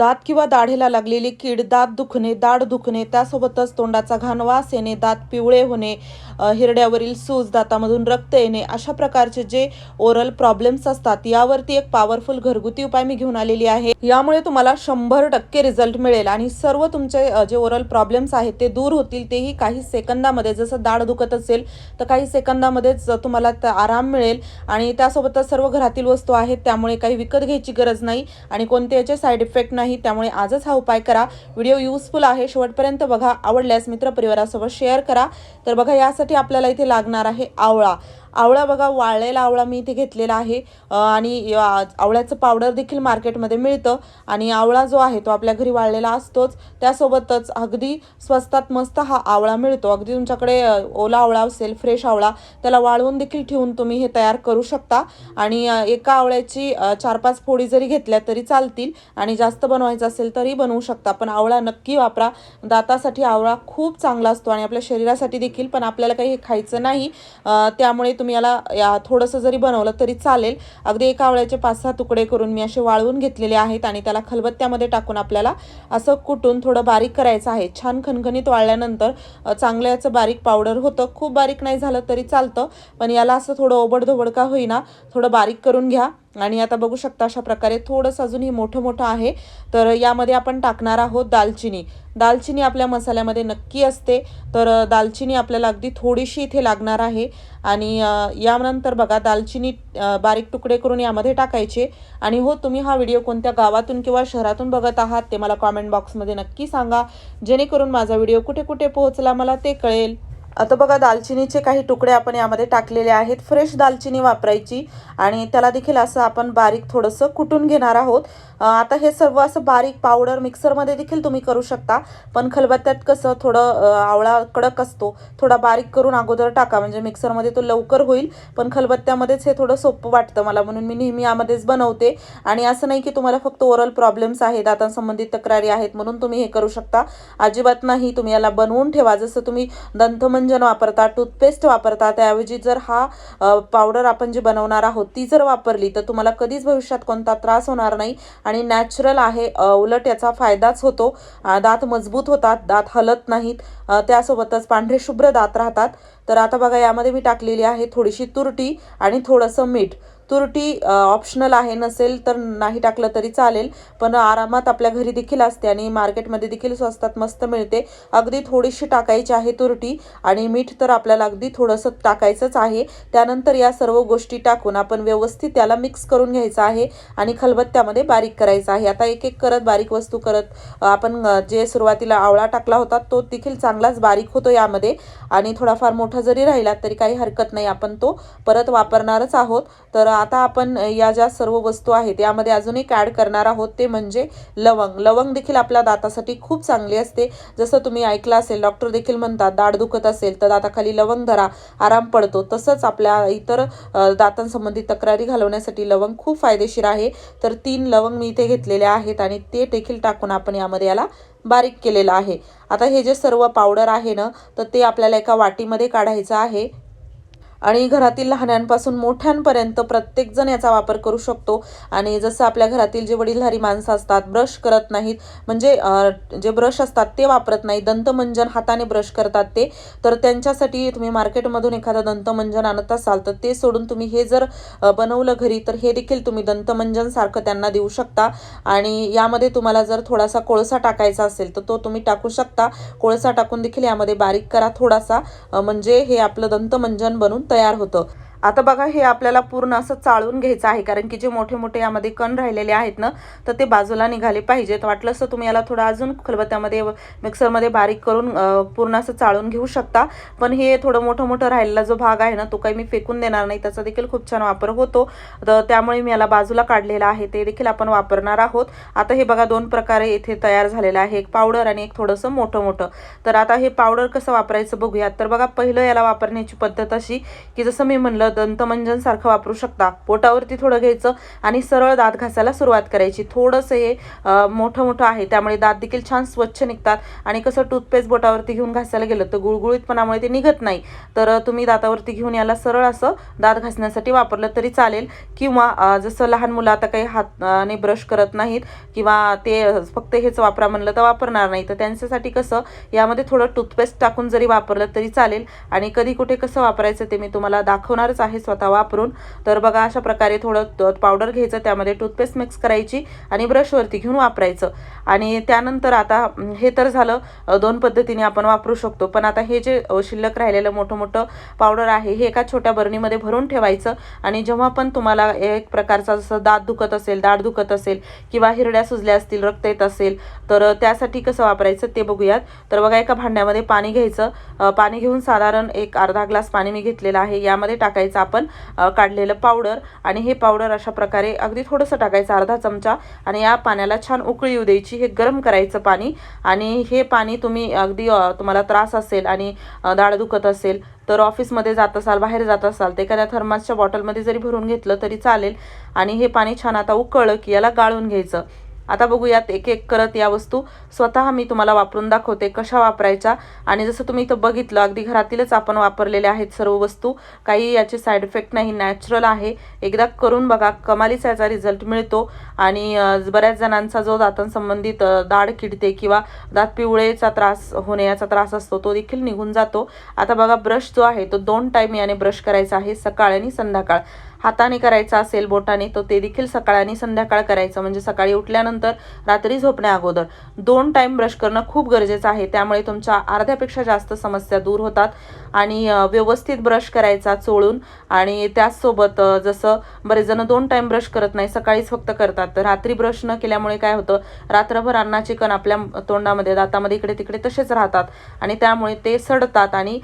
दात किंवा दाढेला लागलेली कीड दात दुखणे दाढ दुखणे त्यासोबतच तोंडाचा घाण वास येणे दात पिवळे होणे हिरड्यावरील सूज दातामधून रक्त येणे अशा प्रकारचे जे ओरल प्रॉब्लेम्स असतात यावरती एक पॉवरफुल घरगुती उपाय मी घेऊन आलेली आहे. यामुळे तुम्हाला शंभर टक्के रिझल्ट मिळेल आणि सर्व तुमचे जे ओरल प्रॉब्लेम्स आहेत ते दूर होतील तेही काही सेकंदामध्ये. जसं दाढ दुखत असेल तर काही सेकंदामध्येच तुम्हाला आराम मिळेल आणि त्यासोबतच सर्व घरातील वस्तू आहेत त्यामुळे काही विकत घ्यायची गरज नाही आणि कोणते याचे साईड इफेक्ट नाही त्यामुळे आजच हा उपाय करा. व्हिडिओ युजफुल आहे शेवटपर्यंत बघा. आवडल्यास मित्रपरिवारासोबत शेअर करा. तर बघा यासाठी आपल्याला इथे लागणार आहे आवळा. आवळा बघा वाळलेला आवळा मी इथे घेतलेला आहे. आणि आवळ्याचं पावडर देखील मार्केटमध्ये मिळतं. आणि आवळा जो आहे तो आपल्या घरी वाळलेला असतोच. त्यासोबतच अगदी स्वस्तात मस्त हा आवळा मिळतो. अगदी तुमच्याकडे ओला आवळा असेल फ्रेश आवळा त्याला वाळवून देखील ठेवून तुम्ही हे तयार करू शकता. आणि एका आवळ्याची चार पाच फोडी जरी घेतल्या तरी चालतील. आणि जास्त बनवायचं असेल तरी बनवू शकता. पण आवळा नक्की वापरा. दातासाठी आवळा खूप चांगला असतो आणि आपल्या शरीरासाठी देखील पण आपल्याला काही हे खायचं नाही. त्यामुळे तुम्ही याला या थोडंसं जरी बनवलं तरी चालेल. अगदी एका आवळ्याचे पाच सहा तुकडे करून मी असे वाळवून घेतलेले आहेत आणि त्याला खलबत्त्यामध्ये टाकून आपल्याला असं कुटून थोडं बारीक करायचं आहे. छान खणखणीत वाळल्यानंतर चांगल्याचं चांगलं याचं बारीक पावडर होतं. खूप बारीक नाही झालं तरी चालतं पण याला असं थोडं ओबडधोबड का होईना थोडं बारीक करून घ्या. आणि आता बघू शकता अशा प्रकारे थोडंसं अजून हे मोठं मोठं आहे. तर यामध्ये आपण टाकणार आहोत दालचिनी. दालचिनी आपल्या मसाल्यामध्ये नक्की असते. तर दालचिनी आपल्याला अगदी थोडीशी इथे लागणार आहे. आणि यानंतर बघा दालचिनी बारीक तुकडे करून यामध्ये टाकायचे. आणि हो तुम्ही हा व्हिडिओ कोणत्या गावातून किंवा शहरातून बघत आहात ते मला कॉमेंट बॉक्समध्ये नक्की सांगा. जेणेकरून माझा व्हिडिओ कुठे कुठे पोहोचला मला ते कळेल. आता बघा दालचिनीचे काही तुकडे आपण यामध्ये टाकलेले आहेत. फ्रेश दालचिनी वापरायची आणि त्याला देखील असं आपण बारीक थोडंसं कुटून घेणार आहोत. आता हे सर्व असं बारीक पावडर मिक्सरमध्ये देखील तुम्ही करू शकता. पण खलबत्त्यात कसं थोडं आवळा कडक असतो थोडा बारीक करून अगोदर टाका. म्हणजे मिक्सरमध्ये तो लवकर होईल पण खलबत्त्यामध्येच हे थोडं सोपं वाटतं मला. म्हणून मी नेहमी यामध्येच बनवते. आणि असं नाही की तुम्हाला फक्त ओरल प्रॉब्लेम्स आहेत दातांसंबंधित तक्रारी आहेत म्हणून तुम्ही हे करू शकता. अजिबात नाही तुम्ही याला बनवून ठेवा. जसं तुम्ही दंतमंजन वापरता टूथपेस्ट वापरता त्याऐवजी जर हा पावडर आपण जी बनवणार आहोत ती जर वापरली तर तुम्हाला कधीच भविष्यात कोणता त्रास होणार नाही आणि नॅचरल आहे उलट याचा फायदाच होतो. दात मजबूत होतात दात हलत नाहीत त्यासोबतच पांढरे शुभ्र दात राहतात. तर आता बघा यामध्ये मी टाकलेली आहे थोडीशी तुरटी आणि थोडंसं मीठ. तुरटी ऑप्शनल आहे नसेल तर नाही टाकलं तरी चालेल. पण आरामात आपल्या घरी देखील असते आणि मार्केटमध्ये देखील स्वस्तात मस्त मिळते. अगदी थोडीशी टाकायची आहे तुरटी आणि मीठ तर आपल्याला अगदी थोडंसं टाकायचंच आहे. त्यानंतर या सर्व गोष्टी टाकून आपण व्यवस्थित त्याला मिक्स करून घ्यायचं आहे आणि खलबत्त्यामध्ये बारीक करायचं आहे. आता एक एक करत बारीक वस्तू करत आपण जे सुरुवातीला आवळा टाकला होता तो देखील चांगलाच बारीक होतो यामध्ये आणि थोडाफार मोठा जरी राहिला तरी काही हरकत नाही. आपण तो परत वापरणारच आहोत. तर आता आपण या ज्या सर्व वस्तू आहेत यामध्ये अजून एक ॲड करणार आहोत ते म्हणजे लवंग. लवंग देखील आपल्या दातासाठी खूप चांगली असते. जसं तुम्ही ऐकलं असेल डॉक्टर देखील म्हणतात दाढ दुखत असेल तर दाताखाली लवंग धरा आराम पडतो. तसंच आपल्या इतर दातांसंबंधी तक्रारी घालवण्यासाठी लवंग खूप फायदेशीर आहे. तर तीन लवंग मी इथे घेतलेले आहेत आणि ते देखील टाकून आपण यामध्ये याला बारीक केलेलं आहे. आता हे जे सर्व पावडर आहे ना तर ते आपल्याला एका वाटीमध्ये काढायचं आहे. आणि घरातील लहानांपासून मोठ्यांपर्यंत प्रत्येकजण याचा वापर करू शकतो. आणि जसं आपल्या घरातील जे वडीलधारी माणसं असतात ब्रश करत नाहीत म्हणजे जे ब्रश असतात ते वापरत नाही दंतमंजन हाताने ब्रश करतात ते तर त्यांच्यासाठी तुम्ही मार्केटमधून एखादं दंतमंजन आणत असाल तर ते सोडून तुम्ही हे जर बनवलं घरी तर हे देखील तुम्ही दंतमंजन सारखं त्यांना देऊ शकता. आणि यामध्ये तुम्हाला जर थोडासा कोळसा टाकायचा असेल तर तो तुम्ही टाकू शकता. कोळसा टाकून देखील यामध्ये बारीक करा थोडासा म्हणजे हे आपलं दंतमंजन बनून तयार होतं. आता बघा हे आपल्याला पूर्ण असं चाळून घ्यायचं आहे कारण की जे मोठे मोठे यामध्ये कण राहिलेले आहेत ना तर ते बाजूला निघाले पाहिजेत. वाटलं असं तुम्ही याला थोडं अजून खलबत्त्यामध्ये मिक्सरमध्ये बारीक करून पूर्ण असं चाळून घेऊ शकता. पण हे थोडं मोठं मोठं राहिलेला जो भाग आहे ना तो काही मी फेकून देणार नाही. त्याचा देखील खूप छान वापर होतो. तर त्यामुळे मी याला बाजूला काढलेला आहे. ते देखील आपण वापरणार आहोत. आता हे बघा दोन प्रकारे इथे तयार झालेलं आहे. एक पावडर आणि एक थोडंसं मोठं मोठं तर आता हे पावडर कसं वापरायचं बघूयात. तर बघा पहिलं याला वापरण्याची पद्धत अशी की जसं मी म्हणलं दंतमंजन सारखं वापरू शकता. पोटावरती थोडं घ्यायचं आणि सरळ दात घासायला सुरुवात करायची. थोडंसं हे मोठं मोठं आहे. त्यामुळे दात देखील छान स्वच्छ निघतात आणि कसं टूथपेस्ट बोटावरती घेऊन घासायला गेलं तर गुळगुळीतपणामुळे ते निघत नाही. तर तुम्ही दातावरती घेऊन याला सरळ असं दात घासण्यासाठी वापरलं तरी चालेल. किंवा जसं लहान मुलं आता काही हाताने ब्रश करत नाहीत किंवा ते फक्त हेच वापरा म्हणलं तर वापरणार नाही. तर त्यांच्यासाठी कसं यामध्ये थोडं टूथपेस्ट टाकून जरी वापरलं तरी चालेल. आणि कधी कुठे कसं वापरायचं ते मी तुम्हाला दाखवणारच आहे स्वतः वापरून. तर बघा अशा प्रकारे थोडं पावडर घ्यायचं त्यामध्ये टूथपेस्ट मिक्स करायची आणि ब्रशवरती घेऊन वापरायचं. आणि त्यानंतर आता हे तर झालं दोन पद्धतीने आपण वापरू शकतो. पण आता हे जे शिल्लक राहिलेलं मोठं मोठं पावडर आहे हे एका छोट्या बरणीमध्ये भरून ठेवायचं. आणि जेव्हा पण तुम्हाला एक प्रकारचा जसं दात दुखत असेल दाढ दुखत असेल किंवा हिरड्या सुजल्या असतील रक्त येत असेल तर त्यासाठी कसं वापरायचं ते बघूयात. तर बघा एका भांड्यामध्ये पाणी घ्यायचं. पाणी घेऊन साधारण एक अर्धा ग्लास पाणी मी घेतलेलं आहे. यामध्ये टाकायचं. आपण काढलेलं पावडर आणि हे पावडर अशा प्रकारे अगदी थोडंसं टाकायचं अर्धा चमचा आणि या पाण्याला छान उकळी येऊ द्यायची. हे गरम करायचं पाणी आणि हे पाणी तुम्ही अगदी तुम्हाला त्रास असेल आणि दाढ दुखत असेल तर ऑफिसमध्ये जात असाल बाहेर जात असाल ते एखाद्या थर्मासच्या बॉटलमध्ये जरी भरून घेतलं तरी चालेल आणि हे पाणी छान आता उकळलं की याला गाळून घ्यायचं. आता बघूयात एक एक करत या वस्तू. स्वतः मी तुम्हाला वापरून दाखवते कशा वापरायच्या. आणि जसं तुम्ही इथं बघितलं अगदी घरातीलच आपण वापरलेल्या आहेत सर्व वस्तू. काही याचे साईड इफेक्ट नाही नॅचरल आहे. एकदा करून बघा कमालीचा याचा रिझल्ट मिळतो. आणि बऱ्याच जणांचा जो दातांसंबंधित दाड दाढ किडते किंवा दात पिवळेचा त्रास होणे याचा त्रास असतो तो देखील निघून जातो. आता बघा ब्रश जो आहे तो दोन टाईम याने ब्रश करायचा आहे सकाळ आणि संध्याकाळ. हाताने करायचा असेल बोटाने तर ते देखील सकाळ आणि संध्याकाळ करायचं. म्हणजे सकाळी उठल्यानंतर रात्री झोपण्या अगोदर. दोन टाईम ब्रश करणं खूप गरजेचं आहे. त्यामुळे तुमच्या अर्ध्यापेक्षा जास्त समस्या दूर होतात. आणि व्यवस्थित ब्रश करायचा चोळून. आणि त्याचसोबत जसं बरेच जण दोन टाईम ब्रश करत नाही सकाळीच फक्त करतात. तर रात्री ब्रश न केल्यामुळे काय होतं रात्रभर अन्नाचे कण आपल्या तोंडामध्ये दातामध्ये इकडे तिकडे तसेच राहतात. आणि त्यामुळे ते सडतात आणि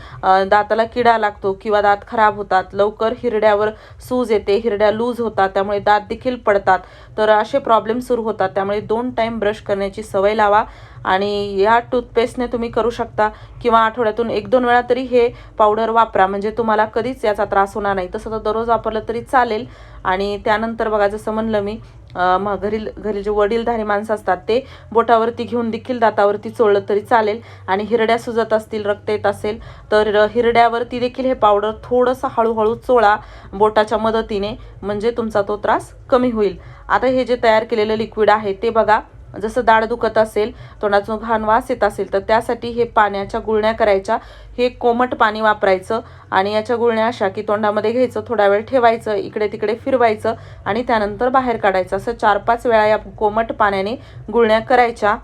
दाताला किडा लागतो किंवा दात खराब होतात लवकर हिरड्यावर सूज येते हिरड्या लूज होतात त्यामुळे दात देखील पडतात. तर असे प्रॉब्लेम सुरू होतात. त्यामुळे दोन टाईम ब्रश करण्याची सवय लावा आणि या टूथपेस्टने तुम्ही करू शकता किंवा आठवड्यातून एक दोन वेळा तरी हे पावडर वापरा. म्हणजे तुम्हाला कधीच याचा त्रास होणार नाही. तसं तर दररोज वापरलं तरी चालेल. आणि त्यानंतर बघा जसं म्हणलं मी मग घरी घरी जे वडीलधारी माणसं असतात ते बोटावरती घेऊन देखील दातावरती चोळलं तरी चालेल आणि हिरड्या सुजत असतील रक्त येत असेल तर हिरड्यावरती देखील हे पावडर थोडंसं हळूहळू चोळा बोटाच्या मदतीने म्हणजे तुमचा तो त्रास कमी होईल. आता हे जे तयार केलेलं लिक्विड आहे ते बघा. जसं दाढ दुखत असेल तोंडातून घाण वास येत असेल तर त्यासाठी हे पाण्याच्या गुळण्या करायच्या. हे कोमट पाणी वापरायचं आणि याच्या गुळण्या अशा की तोंडामध्ये घ्यायचं थोडा वेळ ठेवायचं इकडे तिकडे फिरवायचं आणि त्यानंतर बाहेर काढायचं. असं चार पाच वेळा या कोमट पाण्याने गुळण्या करायच्या.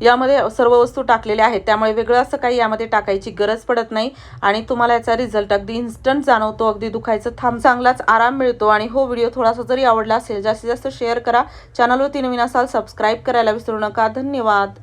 यामध्ये सर्व वस्तू टाकलेल्या आहेत. त्यामुळे वेगळं असं काही यामध्ये टाकायची गरज पडत नाही. आणि तुम्हाला याचा रिझल्ट अगदी इन्स्टंट जाणवतो अगदी दुखायचं थांब. चांगलाच आराम मिळतो आणि हो व्हिडिओ थोडासा जरी आवडला असेल जास्तीत जास्त शेअर करा. चॅनलवरती नवीन असाल सबस्क्राईब करायला विसरू नका. धन्यवाद.